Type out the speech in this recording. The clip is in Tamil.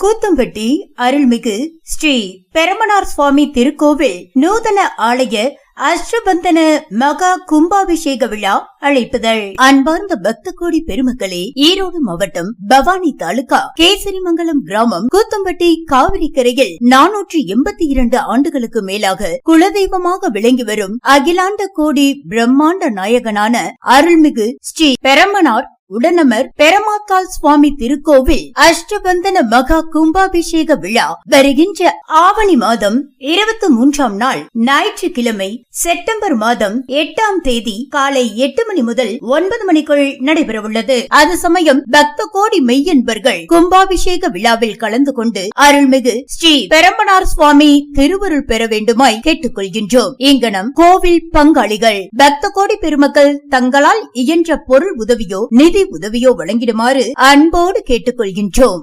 கூத்தம்பட்டி அருள்மிகு ஸ்ரீ பெருமனார் சுவாமி திருக்கோவில் நூதன ஆலய அஷ்டபந்தன மகா கும்பாபிஷேக விழா அழைப்புதல். அன்பார்ந்த பக்த கோடி பெருமக்களே ஈரோடு மாவட்டம் பவானி தாலுகா கேசரிமங்கலம் கிராமம் கூத்தம்பட்டி காவிரி கரையில் நானூற்றி எண்பத்தி இரண்டு ஆண்டுகளுக்கு மேலாக குலதெய்வமாக விளங்கி வரும் அகிலாண்ட கோடி பிரம்மாண்ட நாயகனான அருள்மிகு ஸ்ரீ பெரமனார் உடனமர் பெரமாத்தாள் சுவாமி திருக்கோவில் அஷ்டபந்தன மகா கும்பாபிஷேக விழா வருகின்ற ஆவணி மாதம் இருபத்தி மூன்றாம் நாள் ஞாயிற்றுக்கிழமை செப்டம்பர் மாதம் எட்டாம் தேதி காலை எட்டு மணி முதல் ஒன்பது மணிக்குள் நடைபெறவுள்ளது. அது சமயம் பக்த கோடி மெய்யன்பர்கள் கும்பாபிஷேக விழாவில் கலந்து கொண்டு அருள்மிகு ஸ்ரீ பெரம்பனார் சுவாமி திருவருள் பெற வேண்டுமாய் கேட்டுக்கொள்கின்றோம். இங்கனம் கோவில் பங்காளிகள் பக்த கோடி பெருமக்கள் தங்களால் இயன்ற பொருள் உதவியோ நிதி உதவியோ வழங்கிடுமாறு அன்போடு கேட்டுக்கொள்கின்றோம்.